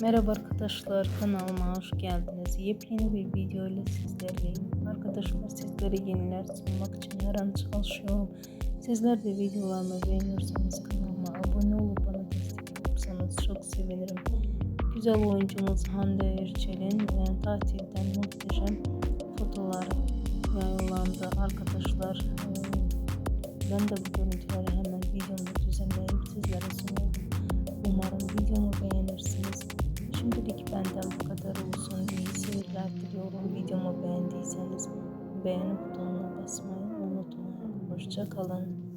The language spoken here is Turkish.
Merhaba arkadaşlar kanalıma hoş geldiniz. Yepyeni bir video ile sizlerleyim. Arkadaşlar sizlere yeniler sunmak için her an çalışıyorum. Sizler de videolarımı beğeniyorsanız kanalıma abone olup bana destek olursanız çok sevinirim. Güzel oyuncumuz Hande Erçel'in e, tatilden muhteşem fotoğrafları yayınlandı arkadaşlar. E, ben de bu görüntüleri hemen videomda düzenleyip sizlere sunuyorum. Umarım. Şimdilik benden bu kadar olsun. İyi seyirler diliyorum. Videomu beğendiyseniz beğeni butonuna basmayı unutmayın. Hoşça kalın.